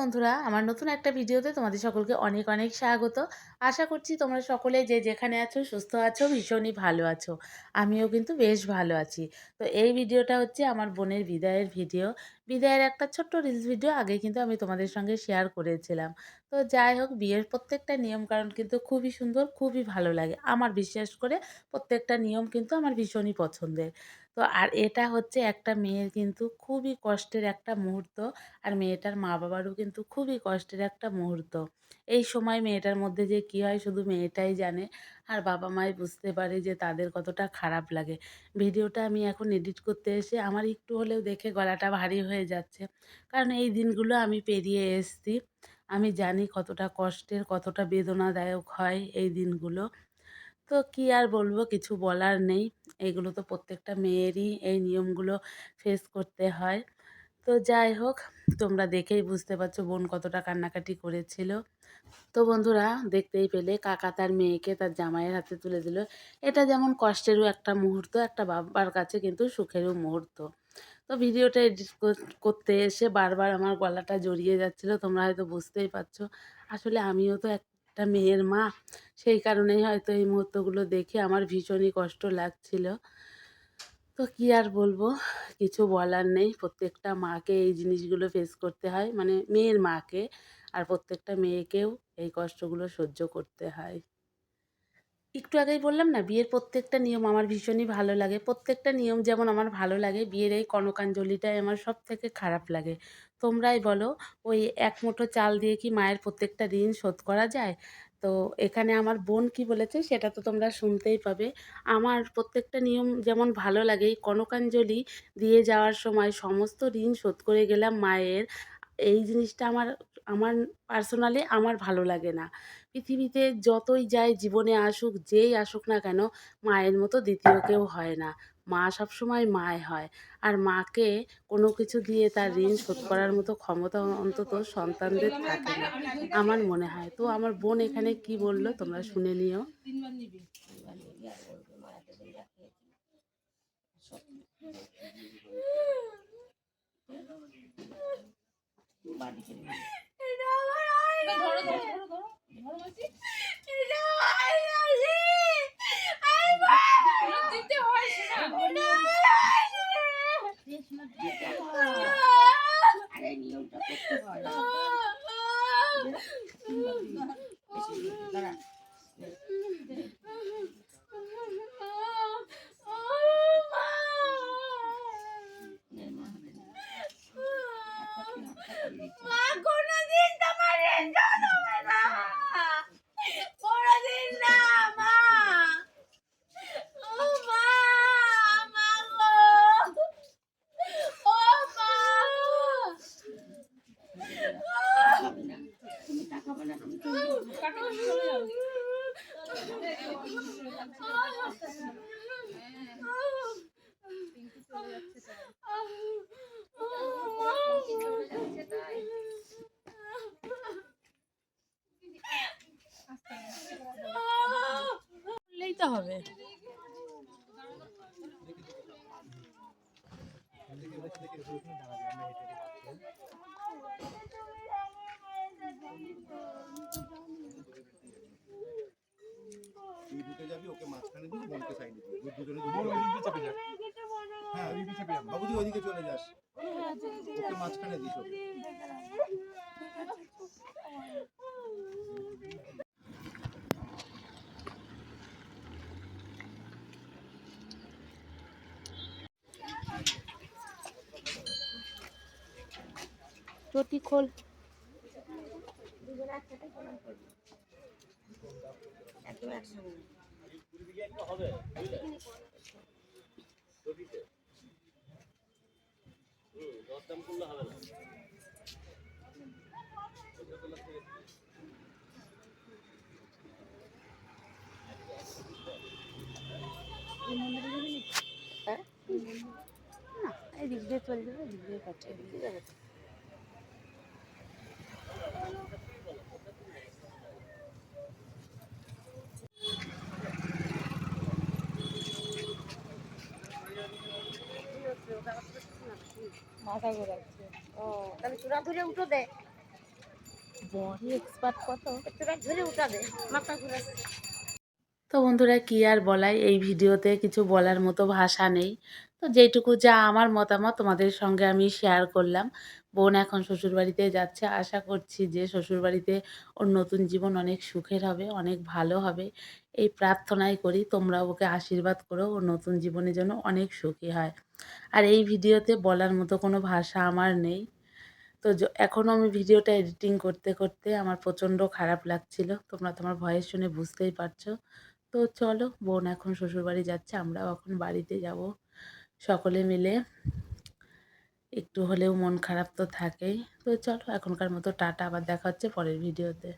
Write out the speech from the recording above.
বন্ধুরা, আমার নতুন একটা ভিডিওতে তোমাদের সকলকে অনেক অনেক স্বাগত। আশা করছি তোমরা সকলে যে যেখানে আছো, সুস্থ আছো, ভীষণই ভালো আছো। আমিও কিন্তু বেশ ভালো আছি। তো এই ভিডিওটা হচ্ছে আমার বোনের বিদায়ের ভিডিও। বিদায়ের একটা ছোট্ট রিলস ভিডিও আগে কিন্তু আমি তোমাদের সঙ্গে শেয়ার করেছিলাম। তো যাই হোক, বিয়ের প্রত্যেকটা নিয়মকানুন কিন্তু খুবই সুন্দর, খুবই ভালো লাগে। আমার বিশেষ করে প্রত্যেকটা নিয়ম কিন্তু আমার ভীষণই পছন্দের। তো আর এটা হচ্ছে একটা মেয়ের কিন্তু খুবই কষ্টের একটা মুহূর্ত। আর মেয়েটার মা বাবারও কিন্তু খুবই কষ্টের একটা মুহূর্ত। এই সময় মেয়েটার মধ্যে যে কী হয় শুধু মেয়েটাই জানে। আর বাবা মাই বুঝতে পারে যে তাদের কতটা খারাপ লাগে। ভিডিওটা আমি এখন এডিট করতে এসে আমার একটু হলেও দেখে গলাটা ভারী হয়ে যাচ্ছে। কারণ এই দিনগুলো আমি পেরিয়ে এসেছি। আমি জানি কতটা কষ্টের, কতটা বেদনাদায়ক হয় এই দিনগুলো। তো কি আর বলব? কিছু বলার নেই। এগুলো তো প্রত্যেকটা মেয়েরই এই নিয়মগুলো ফেস করতে হয়। তো যাই হোক, তোমরা দেখেই বুঝতে পারছ বোন কতটা কান্নাকাটি করেছিল। তো বন্ধুরা, দেখতেই পেলে কাকা তার মেয়েকে তার জামাইয়ের হাতে তুলে দিল। এটা যেমন কষ্টেরও একটা মুহূর্ত, একটা বাবার কাছে কিন্তু সুখেরও মুহূর্ত। তো ভিডিওটা এডিট করতে এসে বারবার আমার গলাটা জড়িয়ে যাচ্ছিল, তোমরা হয়তো বুঝতেই পারছ। আসলে আমিও তো একটা মেয়ের মা, সেই কারণেই হয়তো এই মুহূর্তগুলো দেখে আমার ভীষণই কষ্ট লাগছিল। তো কি আর বলব, কিছু বলার নেই। প্রত্যেকটা মাকে এই জিনিসগুলো ফেস করতে হয় মানে মেয়ের মাকে আর প্রত্যেকটা মেয়েকেও এই কষ্টগুলো সহ্য করতে হয়। একটু আগেই বললাম না, বিয়ের প্রত্যেকটা নিয়ম আমার ভীষণই ভালো লাগে। প্রত্যেকটা নিয়ম যেমন আমার ভালো লাগে, বিয়ের এই কনকাঞ্জলিটাই আমার সব থেকে খারাপ লাগে। তোমরাই বলো, ওই এক মুঠো চাল দিয়ে কি মায়ের প্রত্যেকটা ঋণ শোধ করা যায়? তো এখানে আমার বোন কি বলেছে সেটা তো তোমরা শুনতেই পাবে। আমার প্রত্যেকটা নিয়ম যেমন ভালো লাগে, এই কনকাঞ্জলি দিয়ে যাওয়ার সময় সমস্ত ঋণ শোধ করে গেলাম মায়ের। এই জিনিসটা আমার আমার পার্সোনালি আমার ভালো লাগে না। পৃথিবীতে যতই যায় জীবনে আসুক, যেই আসুক না কেন, মায়ের মতো দ্বিতীয় কেউ হয় না। মা সবসময় মায় হয়। আর মাকে কোনো কিছু দিয়ে তার ঋণ শোধ করার মতো ক্ষমতা অন্তত সন্তানদের থাকে না, আমার মনে হয়। তো আমার বোন এখানে কি বলল তোমরা শুনে নিও। তিনবার নিবি এটা আমার হয় না ধরো ধরো ধরো ধরো ধরো মাসি এটা হয় না রে আই মা দিতে হয় সেটা এটা আমার হয় না আরে নিয়মটা করতে হয় দাঁড়া নে, মা হাতে নে। মা কোনোদিন তোমার রেঞ্জন হবে না কোনোদিন না মা ও মা মা গো ও মা হবে না তুমি তাকাবে না তুমি চলে যাবে। কাকে চলে যাও বললেই তো হবে তুই ঢুকে যাবি ওকে মাঝখানে দিবি সাইডে দুজনে দুজনে ওইদিকে চেপে হ্যাঁ ওইদিকে চেপে যাক। বাবুজি ওইদিকে চলে যাস। ওকে মাঝখানে দিস ওকে চটি খোল একদম একসঙ্গে হ্যাঁ? না এদিকে দিয়ে চলে যাবে দিয়ে পাঠিয়ে দিবে মাথা ঘোরাচ্ছে ও তাহলে চূড়া ধরে উঠো দে। বড়ি এক্সপার্ট কত? চূড়া ধরে উঠা দে মাথা ঘুরাচ্ছে। তো বন্ধুরা কি আর বলাই? এই ভিডিওতে কিছু বলার মতো ভাষা নেই। তো যেটুকু যা আমার মতামত তোমাদের সঙ্গে আমি শেয়ার করলাম। বোন এখন শ্বশুরবাড়িতে যাচ্ছে। আশা করছি যে শ্বশুরবাড়িতে ওর নতুন জীবন অনেক সুখের হবে, অনেক ভালো হবে। এই প্রার্থনাই করি তোমরা ওকে আশীর্বাদ করো, ওর নতুন জীবনের জন্য অনেক সুখী হয়। আর এই ভিডিওতে বলার মতো কোনো ভাষা আমার নেই। তো এখনও আমি ভিডিওটা এডিটিং করতে করতে আমার প্রচণ্ড খারাপ লাগছিল। তোমরা তোমার ভয়েস শুনে বুঝতেই পারছ। তো চলো বোন এখন শ্বশুরবাড়ি যাচ্ছে, আমরাও এখন বাড়িতে যাব। সকলে মিলে একটু হলেও মন খারাপ তো থাকেই। তো চলো এখনকার মতো টাটা, আবার দেখা হচ্ছে পরের ভিডিওতে।